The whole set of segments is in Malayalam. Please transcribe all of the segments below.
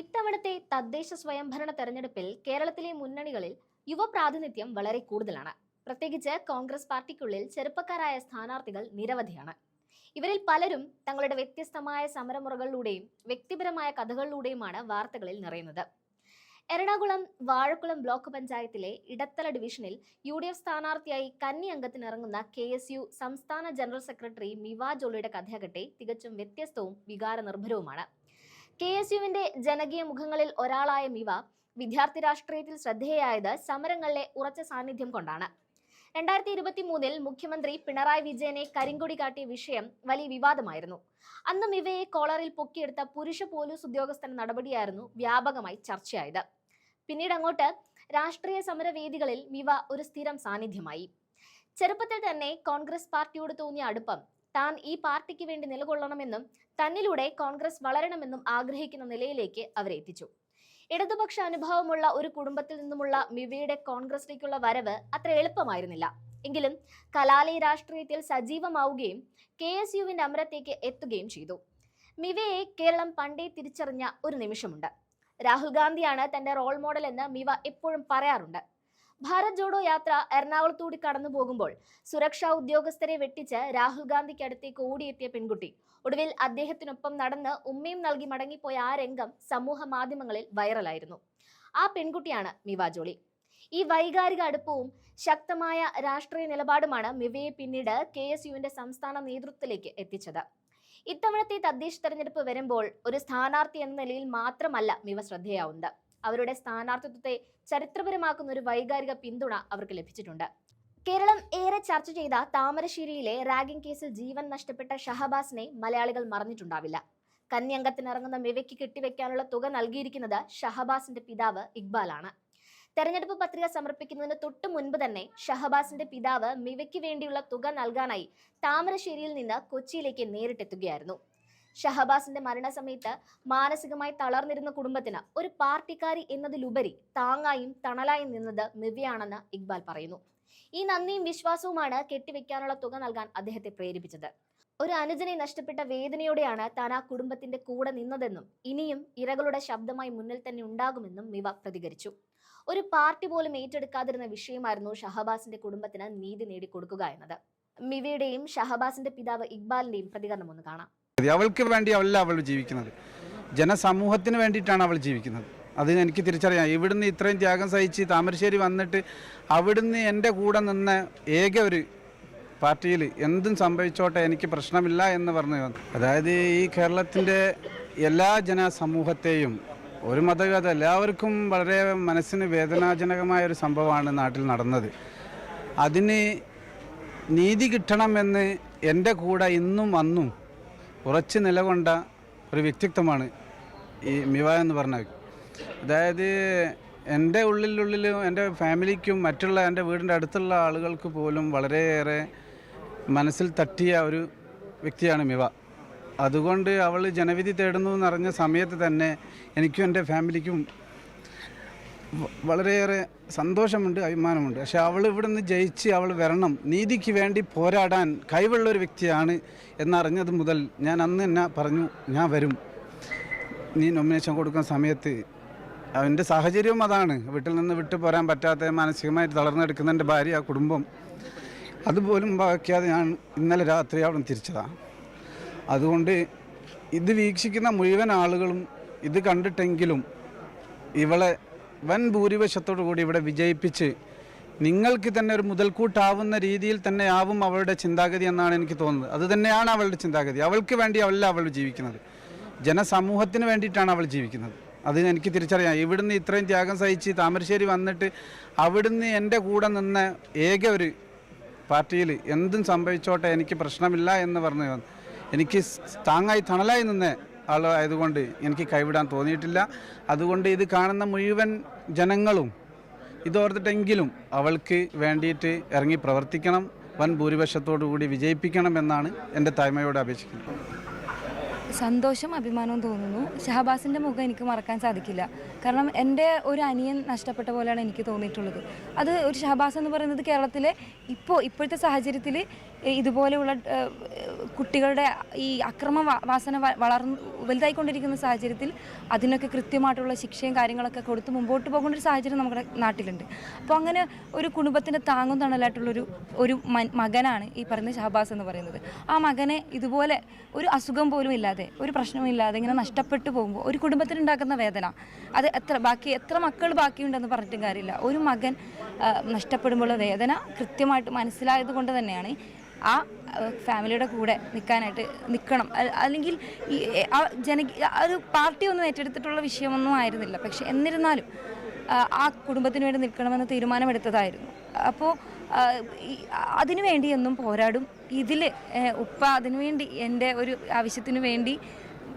ഇത്തവണത്തെ തദ്ദേശ സ്വയംഭരണ തെരഞ്ഞെടുപ്പിൽ കേരളത്തിലെ മുന്നണികളിൽ യുവ പ്രാതിനിധ്യം വളരെ കൂടുതലാണ്. പ്രത്യേകിച്ച് കോൺഗ്രസ് പാർട്ടിക്കുള്ളിൽ ചെറുപ്പക്കാരായ സ്ഥാനാർത്ഥികൾ നിരവധിയാണ്. ഇവരിൽ പലരും തങ്ങളുടെ വ്യത്യസ്തമായ സമരമുറകളിലൂടെയും വ്യക്തിപരമായ കഥകളിലൂടെയുമാണ് വാർത്തകളിൽ നിറയുന്നത്. എറണാകുളം വാഴക്കുളം ബ്ലോക്ക് പഞ്ചായത്തിലെ ഇടത്തല ഡിവിഷനിൽ യു ഡി എഫ് സ്ഥാനാർത്ഥിയായി കന്നി അംഗത്തിനിറങ്ങുന്ന കെ എസ് യു സംസ്ഥാന ജനറൽ സെക്രട്ടറി മിവാ ജോളിയുടെ കഥയാകട്ടെ തികച്ചും വ്യത്യസ്തവും വികാരനിർഭരവുമാണ്. കെ എസ് യുവിന്റെ ജനകീയ മുഖങ്ങളിൽ ഒരാളായ മിവ വിദ്യാർത്ഥി രാഷ്ട്രീയത്തിൽ ശ്രദ്ധേയായത് സമരങ്ങളിലെ ഉറച്ച സാന്നിധ്യം കൊണ്ടാണ്. രണ്ടായിരത്തി ഇരുപത്തി മൂന്നിൽ മുഖ്യമന്ത്രി പിണറായി വിജയനെ കരിങ്കൊടി കാട്ടിയ വിഷയം വലിയ വിവാദമായിരുന്നു. അന്ന് മിവയെ കോളറിൽ പൊക്കിയെടുത്ത പുരുഷ പോലീസ് ഉദ്യോഗസ്ഥന്റെ നടപടിയായിരുന്നു വ്യാപകമായി ചർച്ചയായത്. പിന്നീട് അങ്ങോട്ട് രാഷ്ട്രീയ സമരവേദികളിൽ മിവ ഒരു സ്ഥിരം സാന്നിധ്യമായി. ചെറുപ്പത്തിൽ തന്നെ കോൺഗ്രസ് പാർട്ടിയോട് തോന്നിയ അടുപ്പം താൻ ഈ പാർട്ടിക്ക് വേണ്ടി നിലകൊള്ളണമെന്നും തന്നിലൂടെ കോൺഗ്രസ് വളരണമെന്നും ആഗ്രഹിക്കുന്ന നിലയിലേക്ക് അവരെ എത്തിച്ചു. ഇടതുപക്ഷ അനുഭവമുള്ള ഒരു കുടുംബത്തിൽ നിന്നുമുള്ള മിവയുടെ കോൺഗ്രസിലേക്കുള്ള വരവ് അത്ര എളുപ്പമായിരുന്നില്ല. എങ്കിലും കലാലയ രാഷ്ട്രീയത്തിൽ സജീവമാവുകയും കെ എസ് യുവിന്റെ അമരത്തേക്ക് എത്തുകയും ചെയ്തു. മിവയെ കേരളം പണ്ടേ തിരിച്ചറിഞ്ഞ ഒരു നിമിഷമുണ്ട്. രാഹുൽ ഗാന്ധിയാണ് തന്റെ റോൾ മോഡൽ എന്ന് മിവ എപ്പോഴും പറയാറുണ്ട്. ഭാരത് ജോഡോ യാത്ര എറണാകുളത്തൂടി കടന്നു പോകുമ്പോൾ സുരക്ഷാ ഉദ്യോഗസ്ഥരെ വെട്ടിച്ച് രാഹുൽ ഗാന്ധിക്ക് അടുത്തേക്ക് ഓടിയെത്തിയ പെൺകുട്ടി. ഒടുവിൽ അദ്ദേഹത്തിനൊപ്പം നടന്ന് ഉമ്മയും നൽകി മടങ്ങിപ്പോയ ആ രംഗം സമൂഹ മാധ്യമങ്ങളിൽ വൈറലായിരുന്നു. ആ പെൺകുട്ടിയാണ് മിവ ജോളി. ഈ വൈകാരിക അടുപ്പവും ശക്തമായ രാഷ്ട്രീയ നിലപാടുമാണ് മിവയെ പിന്നീട് കെ എസ് യുവിന്റെ സംസ്ഥാന നേതൃത്വത്തിലേക്ക് എത്തിച്ചത്. ഇത്തവണത്തെ തദ്ദേശ തെരഞ്ഞെടുപ്പ് വരുമ്പോൾ ഒരു സ്ഥാനാർത്ഥി എന്ന നിലയിൽ മാത്രമല്ല മിവ ശ്രദ്ധേയാവുന്നത്. അവരുടെ സ്ഥാനാർത്ഥിത്വത്തെ ചരിത്രപരമാക്കുന്ന ഒരു വൈകാരിക പിന്തുണ അവർക്ക് ലഭിച്ചിട്ടുണ്ട്. കേരളം ഏറെ ചർച്ച ചെയ്ത താമരശ്ശേരിയിലെ റാഗിംഗ് കേസിൽ ജീവൻ നഷ്ടപ്പെട്ട ഷഹബാസിനെ മലയാളികൾ മറന്നിട്ടുണ്ടാവില്ല. കന്യംഗത്തിനിറങ്ങുന്ന മിവയ്ക്ക് കെട്ടിവെക്കാനുള്ള തുക നൽകിയിരിക്കുന്നത് ഷഹബാസിന്റെ പിതാവ് ഇക്ബാലാണ്. തെരഞ്ഞെടുപ്പ് പത്രിക സമർപ്പിക്കുന്നതിന് തൊട്ടു മുൻപ് തന്നെ ഷഹബാസിന്റെ പിതാവ് മിവയ്ക്ക് വേണ്ടിയുള്ള തുക നൽകാനായി താമരശ്ശേരിയിൽ നിന്ന് കൊച്ചിയിലേക്ക് നേരിട്ടെത്തുകയായിരുന്നു. ഷഹബാസിന്റെ മരണസമയത്ത് മാനസികമായി തളർന്നിരുന്ന കുടുംബത്തിന് ഒരു പാർട്ടിക്കാരി എന്നതിലുപരി താങ്ങായും തണലായും നിന്നത് മിവയാണെന്ന് ഇക്ബാൽ പറയുന്നു. ഈ നന്ദിയും വിശ്വാസവുമാണ് കെട്ടിവെക്കാനുള്ള തുക നൽകാൻ അദ്ദേഹത്തെ പ്രേരിപ്പിച്ചത്. ഒരു അനുജനെ നഷ്ടപ്പെട്ട വേദനയോടെയാണ് താൻ ആ കുടുംബത്തിന്റെ കൂടെ നിന്നതെന്നും ഇനിയും ഇരകളുടെ ശബ്ദമായി മുന്നിൽ തന്നെ ഉണ്ടാകുമെന്നും മിവ പ്രതികരിച്ചു. ഒരു പാർട്ടി പോലും ഏറ്റെടുക്കാതിരുന്ന വിഷയമായിരുന്നു ഷഹബാസിന്റെ കുടുംബത്തിന് നീതി നേടിക്കൊടുക്കുക എന്നത്. മിവയുടെയും ഷഹബാസിന്റെ പിതാവ് ഇക്ബാലിന്റെയും പ്രതികരണം ഒന്ന് കാണാം. അവൾക്ക് വേണ്ടി അല്ല അവൾ ജീവിക്കുന്നത്. ജനസമൂഹത്തിന് വേണ്ടിയിട്ടാണ് അവൾ ജീവിക്കുന്നത്. അത് എനിക്ക് തിരിച്ചറിയാം. ഇവിടുന്ന് ഇത്രയും ത്യാഗം സഹിച്ച് താമരശ്ശേരി വന്നിട്ട് അവിടുന്ന് എന്റെ കൂടെ നിന്ന ഏക ഒരു പാർട്ടിയിൽ എന്തും സംഭവിച്ചോട്ടെ എനിക്ക് പ്രശ്നമില്ല എന്ന് പറഞ്ഞു അതായത് ഈ കേരളത്തിന്റെ എല്ലാ ജനസമൂഹത്തെയും ഒരു മതഗത എല്ലാവർക്കും വളരെ മനസ്സിന് വേദനാജനകമായ ഒരു സംഭവമാണ് നാട്ടിൽ നടന്നത്. അതിന് നീതി കിട്ടണമെന്ന് എന്റെ കൂടെ ഇന്നും അന്നും ഉറച്ചു നിലകൊണ്ട ഒരു വ്യക്തിത്വമാണ് ഈ മിവ എന്ന് പറഞ്ഞ അതായത് എന്റെ ഉള്ളിലുള്ളിലും എന്റെ ഫാമിലിക്കും മറ്റുള്ള എന്റെ വീടിന്റെ അടുത്തുള്ള ആളുകൾക്ക് പോലും വളരെയേറെ മനസ്സിൽ തട്ടിയ ഒരു വ്യക്തിയാണ് മിവ. അതുകൊണ്ട് അവൾ ജനവിധി തേടുന്നു എന്നറിഞ്ഞ സമയത്ത് തന്നെ എനിക്കും എന്റെ ഫാമിലിക്കും വളരെയേറെ സന്തോഷമുണ്ട് അഭിമാനമുണ്ട്. പക്ഷെ അവൾ ഇവിടുന്ന് ജയിച്ച് അവൾ വരണം നീതിക്ക് വേണ്ടി പോരാടാൻ കഴിവുള്ള ഒരു വ്യക്തിയാണ് എന്നറിഞ്ഞത് മുതൽ ഞാൻ അന്ന് തന്നെ പറഞ്ഞു ഞാൻ വരും. നീ നോമിനേഷൻ കൊടുക്കുന്ന സമയത്ത് അവന്റെ സാഹചര്യവും അതാണ്. വീട്ടിൽ നിന്ന് വിട്ടു പോരാൻ പറ്റാത്ത മാനസികമായിട്ട് തളർന്നെടുക്കുന്ന എന്റെ ഭാര്യ കുടുംബം. അതുപോലും ബാക്കിയാതെ ഞാൻ ഇന്നലെ രാത്രി അവിടെ തിരിച്ചതാണ് അതുകൊണ്ട് ഇത് വീക്ഷിക്കുന്ന മുഴുവൻ ആളുകളും ഇത് കണ്ടിട്ടെങ്കിലും ഇവളെ വൻ ഭൂരിപക്ഷത്തോടു കൂടി ഇവിടെ വിജയിപ്പിച്ച് നിങ്ങൾക്ക് തന്നെ ഒരു മുതൽക്കൂട്ടാവുന്ന രീതിയിൽ തന്നെ ആവും അവളുടെ ചിന്താഗതി എന്നാണ് എനിക്ക് തോന്നുന്നത്. അത് തന്നെയാണ് അവളുടെ ചിന്താഗതി. അവൾക്ക് വേണ്ടി അവല്ല അവൾ ജീവിക്കുന്നത്. ജനസമൂഹത്തിന് വേണ്ടിയിട്ടാണ് അവൾ ജീവിക്കുന്നത്. അത് എനിക്ക് തിരിച്ചറിയാം. ഇവിടുന്ന് ഇത്രയും ത്യാഗം സഹിച്ച് താമരശ്ശേരി വന്നിട്ട് അവിടുന്ന് എന്റെ കൂടെ നിന്ന ഏക ഒരു പാർട്ടിയിൽ എന്തും സംഭവിച്ചോട്ടെ എനിക്ക് പ്രശ്നമില്ല എന്ന് പറഞ്ഞു എനിക്ക് താങ്ങായി തണലായി നിന്ന ആളായതുകൊണ്ട് എനിക്ക് കൈവിടാൻ തോന്നിയിട്ടില്ല. അതുകൊണ്ട് ഇത് കാണുന്ന മുഴുവൻ ജനങ്ങളും ഇതോർത്തിട്ടെങ്കിലും അവൾക്ക് വേണ്ടിയിട്ട് ഇറങ്ങി പ്രവർത്തിക്കണം വൻ ഭൂരിപക്ഷത്തോടു കൂടി വിജയിപ്പിക്കണം എന്നാണ് എന്റെ തായ്മയോട് അപേക്ഷിക്കുന്നത്. സന്തോഷം അഭിമാനവും തോന്നുന്നു. ഷഹബാസിന്റെ മുഖം എനിക്ക് മറക്കാൻ സാധിക്കില്ല. കാരണം എന്റെ ഒരു അനിയൻ നഷ്ടപ്പെട്ട പോലെയാണ് എനിക്ക് തോന്നിയിട്ടുള്ളത്. അത് ഒരു ഷഹബാസ് എന്ന് പറയുന്നത് കേരളത്തിലെ ഇപ്പോൾ ഇപ്പോഴത്തെ സാഹചര്യത്തിൽ ഇതുപോലെയുള്ള കുട്ടികളുടെ ഈ അക്രമ വാസന വളർന്നു വലുതായിക്കൊണ്ടിരിക്കുന്ന സാഹചര്യത്തിൽ അതിനൊക്കെ കൃത്യമായിട്ടുള്ള ശിക്ഷയും കാര്യങ്ങളൊക്കെ കൊടുത്ത് മുമ്പോട്ട് പോകേണ്ട ഒരു സാഹചര്യം നമ്മുടെ നാട്ടിലുണ്ട്. അപ്പോൾ അങ്ങനെ ഒരു കുടുംബത്തിന്റെ താങ്ങും തണലായിട്ടുള്ളൊരു ഒരു മകനാണ് ഈ പറയുന്ന ഷഹബാസ് എന്ന് പറയുന്നത്. ആ മകനെ ഇതുപോലെ ഒരു അസുഖം പോലും ഇല്ലാതെ ഒരു പ്രശ്നമില്ലാതെ ഇങ്ങനെ നഷ്ടപ്പെട്ടു പോകുമ്പോൾ ഒരു കുടുംബത്തിനുണ്ടാക്കുന്ന വേദന അത് എത്ര ബാക്കി എത്ര മക്കൾ ബാക്കിയുണ്ടെന്ന് പറഞ്ഞിട്ടും കാര്യമില്ല. ഒരു മകൻ നഷ്ടപ്പെടുമ്പോഴുള്ള വേദന കൃത്യമായിട്ട് മനസ്സിലായത് കൊണ്ട് തന്നെയാണ് ആ ഫാമിലിയുടെ കൂടെ നിൽക്കാനായിട്ട് നിൽക്കണം അല്ലെങ്കിൽ ഈ ആ ജന ഒരു പാർട്ടി ഒന്നും ഏറ്റെടുത്തിട്ടുള്ള വിഷയമൊന്നും ആയിരുന്നില്ല. പക്ഷെ എന്നിരുന്നാലും ആ, കുടുംബത്തിന് വേണ്ടി നിൽക്കണമെന്ന് തീരുമാനമെടുത്തതായിരുന്നു. അപ്പോൾ അതിനു വേണ്ടി എന്നും പോരാടും. ഇതിൽ ഉപ്പ അതിനുവേണ്ടി എന്റെ ഒരു ആവശ്യത്തിന് വേണ്ടി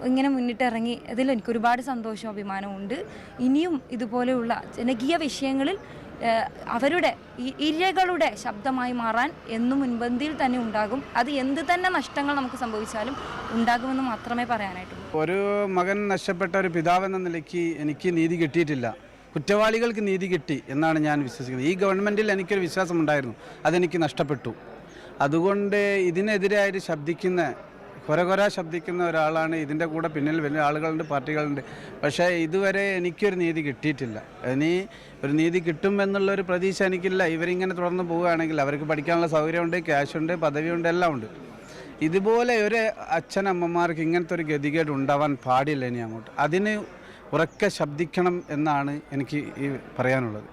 ഇങ്ങനെ മുന്നിട്ടിറങ്ങി അതിൽ എനിക്കൊരുപാട് സന്തോഷവും അഭിമാനവും ഉണ്ട്. ഇനിയും ഇതുപോലെയുള്ള ജനകീയ വിഷയങ്ങളിൽ അവരുടെ ഇരകളുടെ ശബ്ദമായി മാറാൻ എന്നും മുൻപന്തിയിൽ തന്നെ ഉണ്ടാകും. അത് എന്ത് തന്നെ നഷ്ടങ്ങൾ നമുക്ക് സംഭവിച്ചാലും ഉണ്ടാകുമെന്ന് മാത്രമേ പറയാനായിട്ടുള്ളൂ. ഒരു മകൻ നഷ്ടപ്പെട്ട ഒരു പിതാവെന്ന നിലയ്ക്ക് എനിക്ക് നീതി കിട്ടിയിട്ടില്ല. കുറ്റവാളികൾക്ക് നീതി കിട്ടി എന്നാണ് ഞാൻ വിശ്വസിക്കുന്നത്. ഈ ഗവൺമെന്റിൽ എനിക്കൊരു വിശ്വാസമുണ്ടായിരുന്നു. അതെനിക്ക് നഷ്ടപ്പെട്ടു. അതുകൊണ്ട് ഇതിനെതിരായിട്ട് ശബ്ദിക്കുന്ന കുറെ ശബ്ദിക്കുന്ന ഒരാളാണ്. ഇതിന്റെ കൂടെ പിന്നിൽ വലിയ ആളുകളുണ്ട് പാർട്ടികളുണ്ട്. പക്ഷേ ഇതുവരെ എനിക്കൊരു നീതി കിട്ടിയിട്ടില്ല. ഇനി ഒരു നീതി കിട്ടും എന്നുള്ളൊരു പ്രതീക്ഷ എനിക്കില്ല. ഇവരിങ്ങനെ തുടർന്ന് പോവുകയാണെങ്കിൽ അവർക്ക് പഠിക്കാനുള്ള സൗകര്യമുണ്ട് ക്യാഷുണ്ട് പദവിയുണ്ട് എല്ലാം ഉണ്ട് ഇതുപോലെ ഒരു അച്ഛനമ്മമാർക്ക് ഇങ്ങനത്തെ ഒരു ഗതികേട് ഉണ്ടാവാൻ പാടില്ല ഇനി അങ്ങോട്ട്. അതിന് ഉറക്കെ ശബ്ദിക്കണം എന്നാണ് എനിക്ക് ഈ പറയാനുള്ളത്.